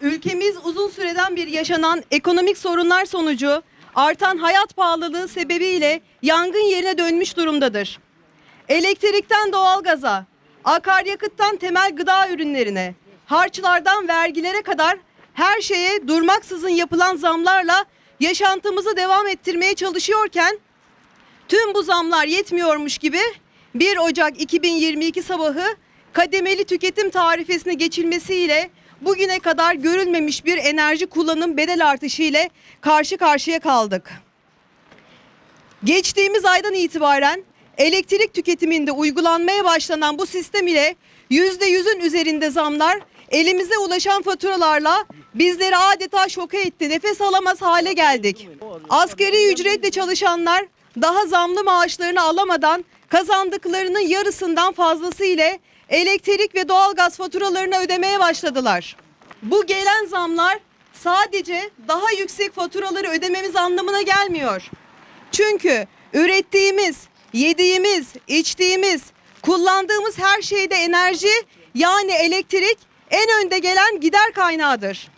Ülkemiz uzun süreden bir yaşanan ekonomik sorunlar sonucu artan hayat pahalılığı sebebiyle yangın yerine dönmüş durumdadır. Elektrikten doğalgaza, akaryakıttan temel gıda ürünlerine, harçlardan vergilere kadar her şeye durmaksızın yapılan zamlarla yaşantımızı devam ettirmeye çalışıyorken Tüm bu zamlar yetmiyormuş gibi 1 Ocak 2022 sabahı kademeli tüketim tarifesine geçilmesiyle bugüne kadar görülmemiş bir enerji kullanım bedel artışı ile karşı karşıya kaldık. Geçtiğimiz aydan itibaren elektrik tüketiminde uygulanmaya başlanan bu sistem ile %100'ün üzerinde zamlar elimize ulaşan faturalarla bizleri adeta şoka etti. Nefes alamaz hale geldik. Asgari ücretle çalışanlar daha zamlı maaşlarını alamadan kazandıklarının yarısından fazlası ile elektrik ve doğalgaz faturalarını ödemeye başladılar. Bu gelen zamlar sadece daha yüksek faturaları ödememiz anlamına gelmiyor. Çünkü ürettiğimiz, yediğimiz, içtiğimiz, kullandığımız her şeyde enerji yani elektrik en önde gelen gider kaynağıdır.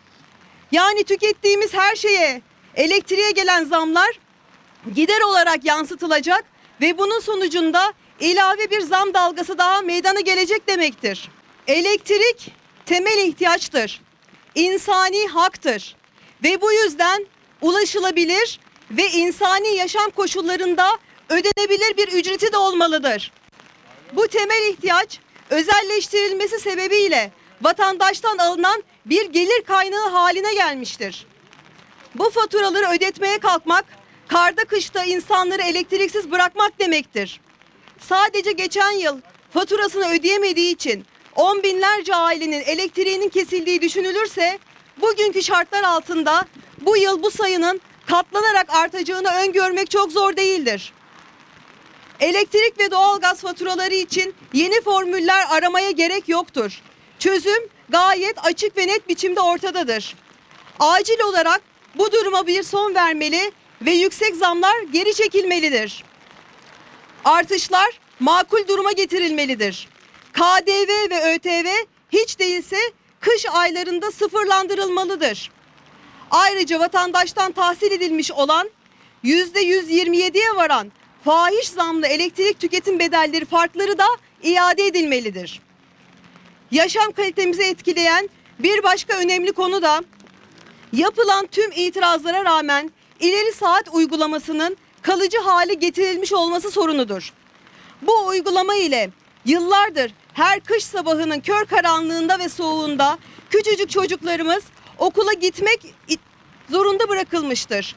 Yani tükettiğimiz her şeye elektriğe gelen zamlar gider olarak yansıtılacak ve bunun sonucunda ilave bir zam dalgası daha meydana gelecek demektir. Elektrik temel ihtiyaçtır. İnsani haktır. Ve bu yüzden ulaşılabilir ve insani yaşam koşullarında ödenebilir bir ücreti de olmalıdır. Bu temel ihtiyaç özelleştirilmesi sebebiyle vatandaştan alınan bir gelir kaynağı haline gelmiştir. Bu faturaları ödetmeye kalkmak, karda kışta insanları elektriksiz bırakmak demektir. Sadece geçen yıl faturasını ödeyemediği için on binlerce ailenin elektriğinin kesildiği düşünülürse bugünkü şartlar altında bu yıl bu sayının katlanarak artacağını öngörmek çok zor değildir. Elektrik ve doğalgaz faturaları için yeni formüller aramaya gerek yoktur. Çözüm gayet açık ve net biçimde ortadadır. Acil olarak bu duruma bir son vermeli ve yüksek zamlar geri çekilmelidir. Artışlar makul duruma getirilmelidir. KDV ve ÖTV hiç değilse kış aylarında sıfırlandırılmalıdır. Ayrıca vatandaştan tahsil edilmiş olan %127'ye varan fahiş zamlı elektrik tüketim bedelleri farkları da iade edilmelidir. Yaşam kalitemizi etkileyen bir başka önemli konu da yapılan tüm itirazlara rağmen ileri saat uygulamasının kalıcı hale getirilmiş olması sorunudur. Bu uygulama ile yıllardır her kış sabahının kör karanlığında ve soğuğunda küçücük çocuklarımız okula gitmek zorunda bırakılmıştır.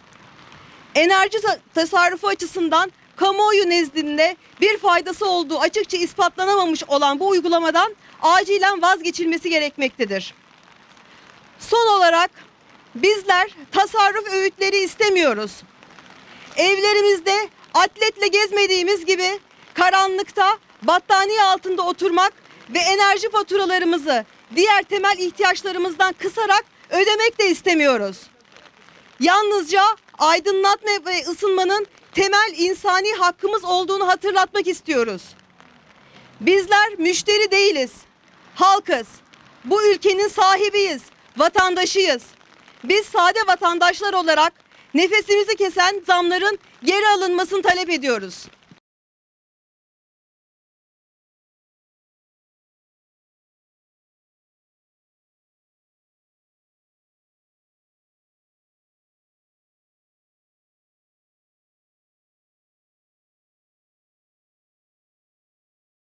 Enerji ta- tasarrufu açısından kamuoyu nezdinde bir faydası olduğu açıkça ispatlanamamış olan bu uygulamadan acilen vazgeçilmesi gerekmektedir. Son olarak bizler tasarruf öğütleri istemiyoruz. Evlerimizde atletle gezmediğimiz gibi karanlıkta battaniye altında oturmak ve enerji faturalarımızı diğer temel ihtiyaçlarımızdan kısarak ödemek de istemiyoruz. Yalnızca aydınlatma ve ısınmanın temel insani hakkımız olduğunu hatırlatmak istiyoruz. Bizler müşteri değiliz, halkız. Bu ülkenin sahibiyiz, vatandaşıyız. Biz sade vatandaşlar olarak nefesimizi kesen zamların geri alınmasını talep ediyoruz.